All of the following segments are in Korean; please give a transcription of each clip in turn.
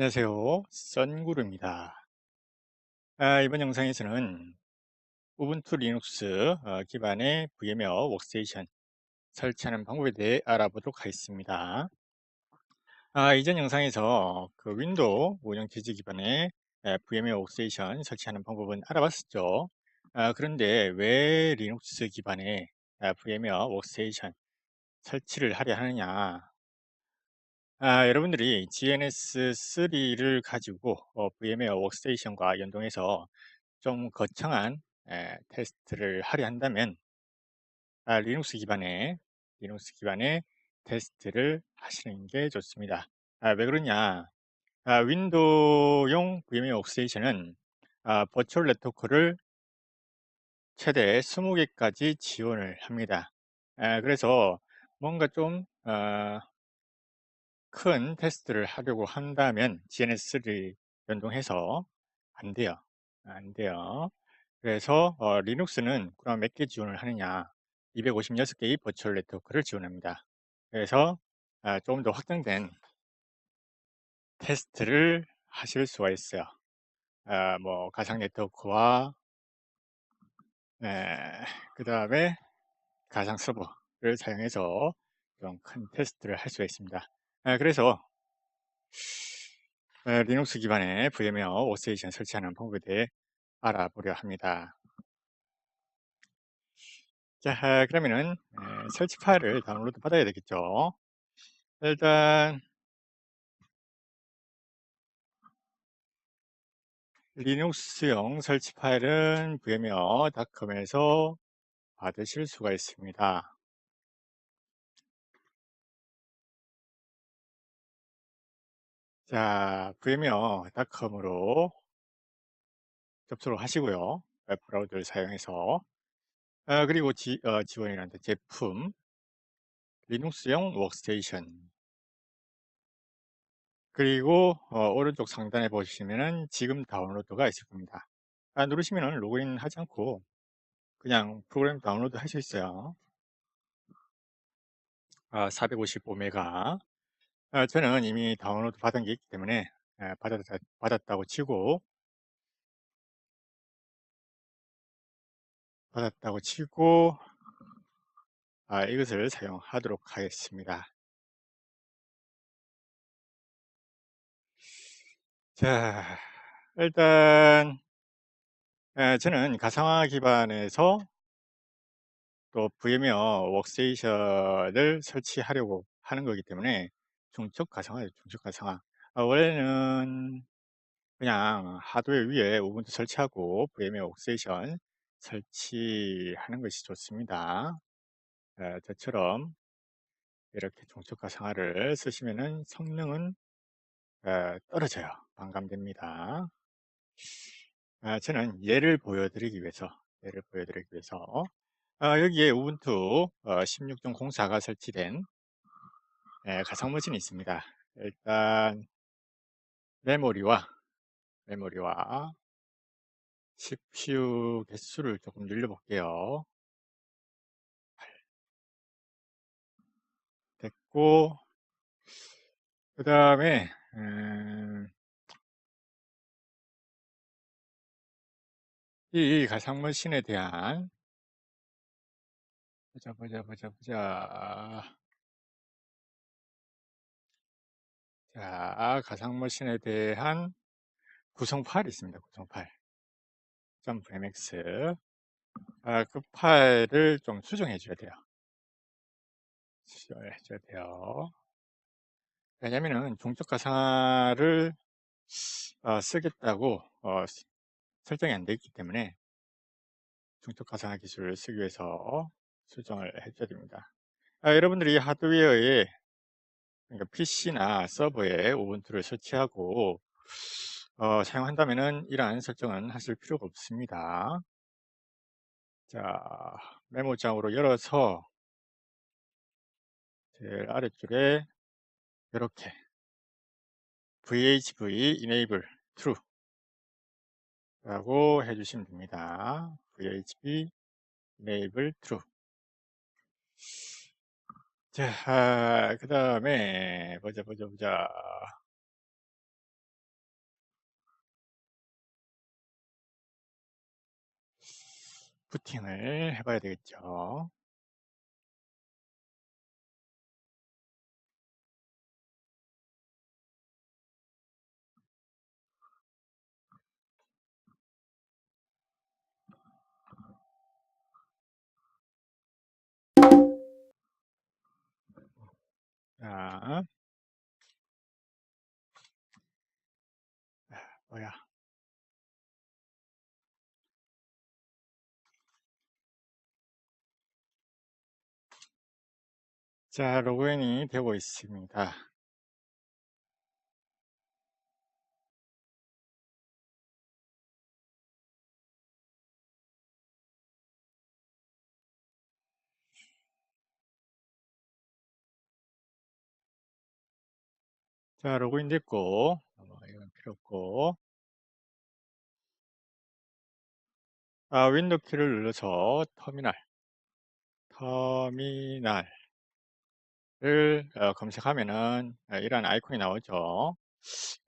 안녕하세요. 썬구루입니다. 아, 이번 영상에서는 우분투 리눅스 어, 기반의 VM웨어 워크스테이션 설치하는 방법에 대해 알아보도록 하겠습니다. 아, 이전 영상에서 그 윈도우 운영체제 기반의 에, VM웨어 워크스테이션 설치하는 방법은 알아봤었죠. 아, 그런데 왜 리눅스 기반의 아, VM웨어 워크스테이션 설치를 하려 하느냐 아, 여러분들이 GNS3를 가지고 어, VM웨어 워크스테이션과 연동해서 좀 거창한 에, 테스트를 하려 한다면 아, 리눅스 기반의 리눅스 기반의 테스트를 하시는 게 좋습니다. 아, 왜 그러냐? 아, 윈도우용 VM웨어 워크스테이션은 아, 버추얼 네트워크를 최대 20개까지 지원을 합니다. 아, 그래서 뭔가 좀 어, 큰 테스트를 하려고 한다면 GNS3 연동해서 안 돼요. 안 돼요. 그래서 어, 리눅스는 그럼 몇 개 지원을 하느냐? 256개의 버추얼 네트워크를 지원합니다. 그래서 아, 조금 더 확장된 테스트를 하실 수가 있어요. 아, 뭐 가상 네트워크와 그 다음에 가상 서버를 사용해서 좀 큰 테스트를 할 수가 있습니다. 아, 그래서 어, 리눅스 기반의 VM웨어 워스테이션 설치하는 방법에 대해 알아보려 합니다. 자, 그러면은 에, 설치 파일을 다운로드 받아야 되겠죠. 일단 리눅스용 설치 파일은 vmware.com에서 받으실 수가 있습니다. 자, vmware.com으로 접속을 하시고요. 웹 브라우저를 사용해서 아, 그리고 지, 어, 지원이라는 제품 리눅스용 워크스테이션 그리고 어, 오른쪽 상단에 보시면은 지금 다운로드가 있을 겁니다. 아, 누르시면은 로그인 하지 않고 그냥 프로그램 다운로드 할 수 있어요. 아, 455메가. 아, 저는 이미 다운로드 받은 게 있기 때문에 아, 받았, 받았다고 치고 받았다고 치고 아, 이것을 사용하도록 하겠습니다. 자, 일단 아, 저는 가상화 기반에서 또 VM웨어 워크스테이션을 설치하려고 하는 거기 때문에 중첩 가상화예요. 중첩 가상화. 아, 원래는 그냥 하드웨어 위에 우분투 설치하고 VM웨어 워크스테이션 설치하는 것이 좋습니다. 아, 저처럼 이렇게 중첩 가상화를 쓰시면은 성능은 아, 떨어져요. 반감됩니다. 아, 저는 예를 보여드리기 위해서 예를 보여드리기 위해서 아, 여기에 우분투 어, 16.04가 설치된 예, 가상머신이 있습니다. 일단 메모리와 메모리와 CPU 개수를 조금 늘려볼게요. 됐고 그 다음에 음, 이 가상머신에 대한 보자 보자 보자 보자 자 가상머신에 대한 구성 파일이 있습니다. 구성 파일 .mx 아, 그 파일을 좀 수정해 줘야 돼요. 수정해 줘야 돼요. 왜냐면은 종적 가상화를 어, 쓰겠다고 어, 설정이 안 되어 있기 때문에 중적 가상화 기술을 쓰기 위해서 수정을 해줘야 됩니다. 아, 여러분들이 하드웨어에 그러니까 PC나 서버에 우분투를 설치하고 어, 사용한다면 이러한 설정은 하실 필요가 없습니다. 자, 메모장으로 열어서 제일 아래쪽에 이렇게 VHV enable true 라고 해주시면 됩니다. VHV enable true 자, 아, 그 다음에, 보자, 보자, 보자. 부팅을 해봐야 되겠죠. 자, 뭐야. 자, 로그인이 되고 있습니다. 자, 로그인 됐고, 어, 이건 필요 없고, 아, 윈도우 키를 눌러서 터미널, 터미널을 어, 검색하면은 아, 이런 아이콘이 나오죠.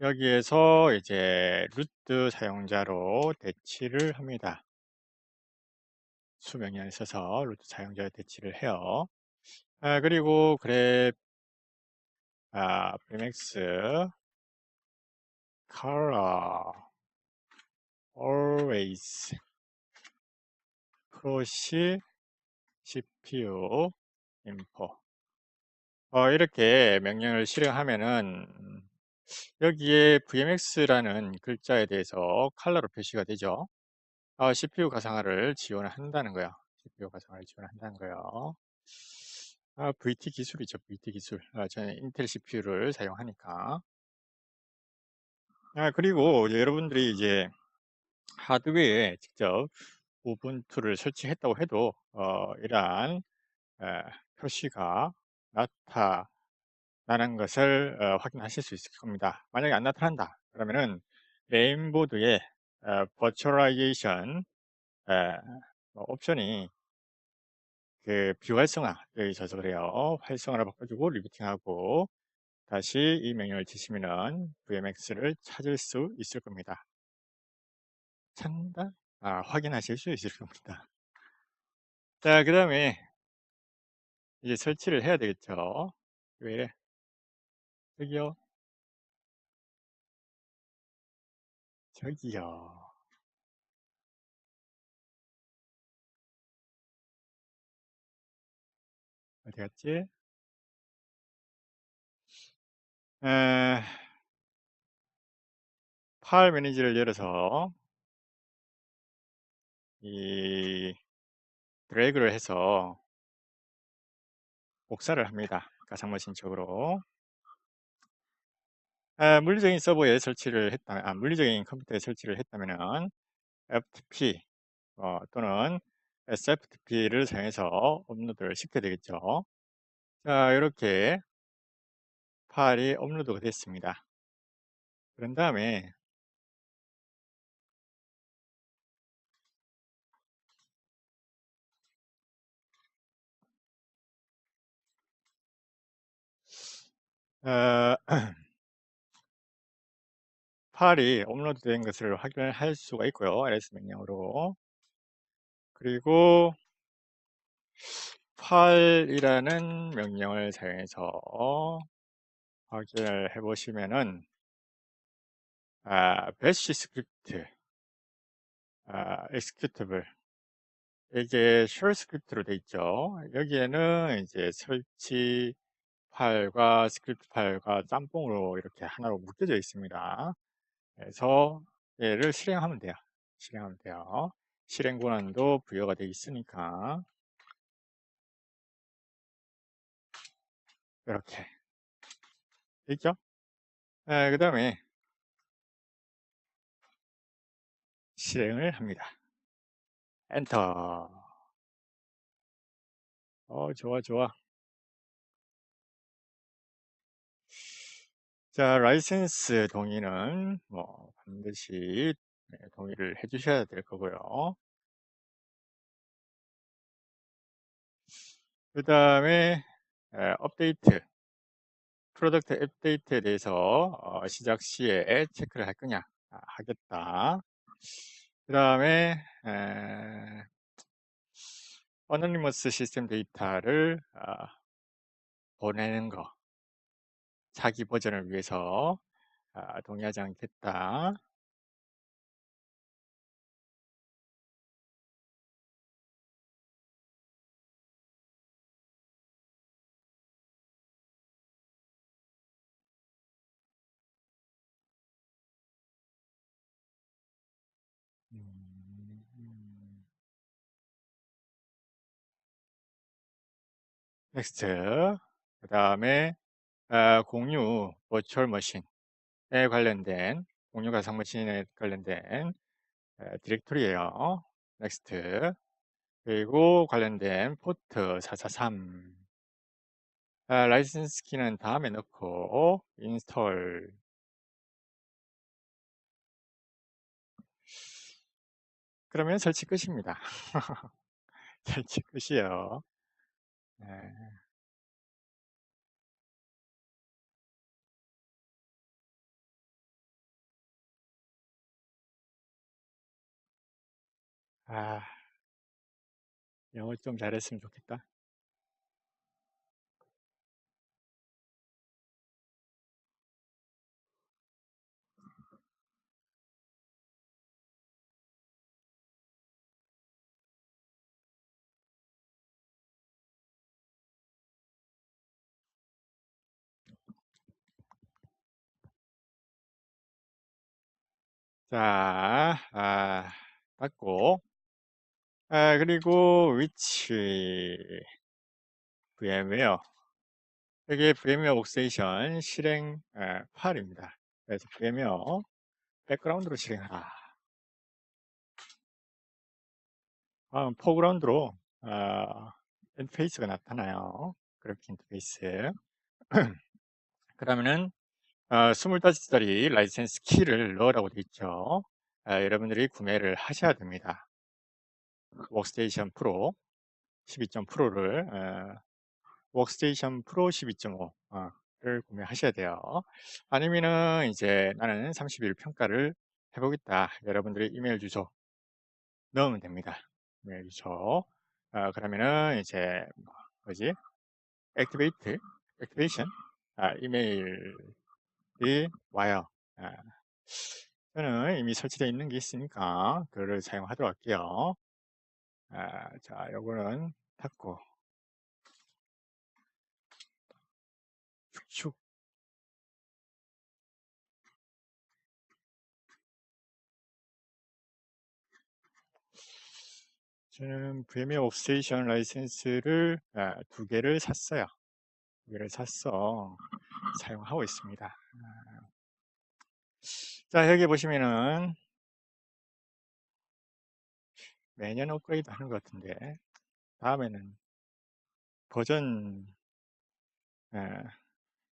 여기에서 이제 루트 사용자로 대치를 합니다. 수명령을 써서 루트 사용자 대치를 해요. 아, 그리고 그래 아, 프리맥스 color always proc cpu info 어, 이렇게 명령을 실행하면은 여기에 vmx라는 글자에 대해서 컬러로 표시가 되죠. 어, CPU 가상화를 지원한다는 거야. CPU 가상화를 지원한다는 거예요. 아, VT 기술이죠. VT 기술. 아, 저는 인텔 CPU를 사용하니까. 아, 그리고 이제 여러분들이 이제 하드웨어에 직접 우분투를 설치했다고 해도 어, 이러한 에, 표시가 나타나는 것을 어, 확인하실 수 있을 겁니다. 만약에 안 나타난다 그러면은 메인보드에 어, 버추얼라이제이션 뭐 옵션이 그 비활성화되어 있어서 그래요. 활성화를 바꿔주고 리부팅하고 다시 이 명령을 치시면은 VMX를 찾을 수 있을 겁니다. 찾는다? 아, 확인하실 수 있을 겁니다. 자, 그 다음에 이제 설치를 해야 되겠죠. 왜 이래? 저기요. 저기요. 어디 갔지? 에, 파일 매니저를 열어서 이 드래그를 해서 복사를 합니다. 가상머신 쪽으로. 에, 물리적인 서버에 설치를 했다, 아, 물리적인 컴퓨터에 설치를 했다면은 FTP 어, 또는 SFTP를 사용해서 업로드를 시켜야 되겠죠. 자, 이렇게 파일이 업로드가 됐습니다. 그런 다음에 어, 파일이 업로드된 것을 확인할 수가 있고요. ls 명령으로. 그리고 파일이라는 명령을 사용해서 확인을 해 보시면은 아, bash 스크립트 아, executable 이게 shell 스크립트로 되어 있죠. 여기에는 이제 설치 파일과 스크립트 파일과 짬뽕으로 이렇게 하나로 묶여져 있습니다. 그래서 얘를 실행하면 돼요. 실행하면 돼요. 실행 권한도 부여가 되어 있으니까 이렇게 있죠? 네, 그 다음에 실행을 합니다. 엔터. 어, 좋아, 좋아. 자, 라이센스 동의는 뭐 반드시 네, 동의를 해 주셔야 될 거고요. 그 다음에 업데이트, 프로덕트 업데이트에 대해서 어, 시작 시에 체크를 할 거냐 아, 하겠다. 그 다음에 어노니머스 시스템 데이터를 아, 보내는 거 자기 버전을 위해서 아, 동의하지 않겠다. 넥스트 그 다음에 아, 공유 버추얼 머신에 관련된 공유 가상 머신에 관련된 아, 디렉토리예요. 넥스트 그리고 관련된 포트 443 아, 라이센스 키는 다음에 넣고 인스톨 그러면 설치 끝입니다. 설치 끝이에요. 네. 아, 영어 좀 잘했으면 좋겠다. 자, 아, 닫고 아, 그리고 위치 VM웨어 여기 VM웨어 옥세이션 실행 아, 파일입니다. 그래서 VM웨어 백그라운드로 실행하라. 아, 포그라운드로 아, 인터페이스가 나타나요. 그래픽 인터페이스. 그러면은 어, 25짜리 라이센스 키를 넣으라고 되어 있죠. 아, 여러분들이 구매를 하셔야 됩니다. 워크스테이션 프로 12.프로를 어, 워크스테이션 프로 12.5를 구매하셔야 돼요. 아니면은 이제 나는 31 평가를 해보겠다. 여러분들의 이메일 주소 넣으면 됩니다. 이메일 주소. 어, 그러면은 이제 뭐지? 액티베이트, 액티베이션 아, 이메일 이 와요. 아, 저는 이미 설치되어 있는 게 있으니까 그거를 사용하도록 할게요. 아, 자, 요거는 닫고 축축 저는 VMware 옵스테이션 라이센스를 아, 두 개를 샀어요. 두 개를 샀어 사용하고 있습니다. 아. 자 여기 보시면은 매년 업그레이드 하는 것 같은데 다음에는 버전 아,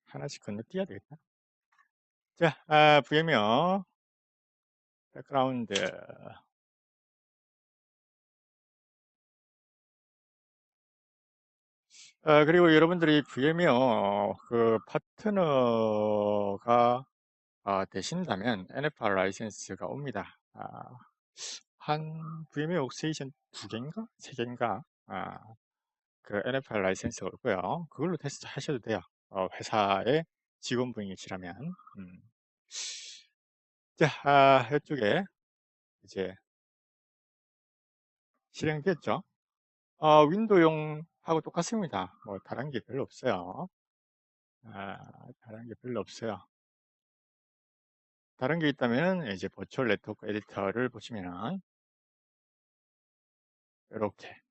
하나씩 건너뛰어야 되겠다. 자, 아, VMware 백그라운드 아, 그리고 여러분들이 VMware 그 파트너가 아, 되신다면 NFR 라이센스가 옵니다. 아, 한 VMware 옥세이션 두 개인가? 세 개인가? 아, 그 NFR 라이센스가 오고요. 그걸로 테스트 하셔도 돼요. 어, 회사의 직원분이시라면. 음. 자, 아, 이쪽에 이제 실행됐죠. 어, 윈도우용 하고 똑같습니다. 뭐 다른 게 별로 없어요. 아, 다른 게 별로 없어요. 다른 게 있다면 이제 버추얼 네트워크 에디터를 보시면 이렇게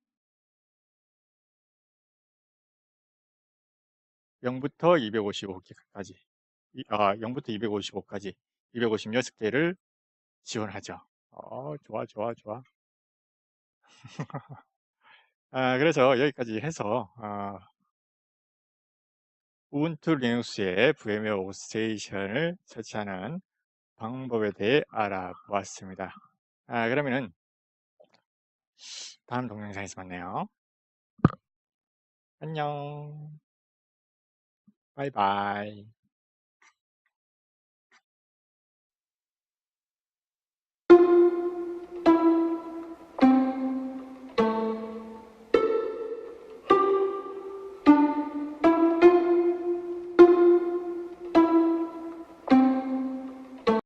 0부터 255개까지 아, 0부터 255까지 256개를 지원하죠. 어, 좋아, 좋아, 좋아. 아, 그래서 여기까지 해서 Ubuntu Linux에 VMIO station을 설치하는 방법에 대해 알아보았습니다. 아, 그러면은 다음 동영상에서 만나요. 안녕. 바이바이.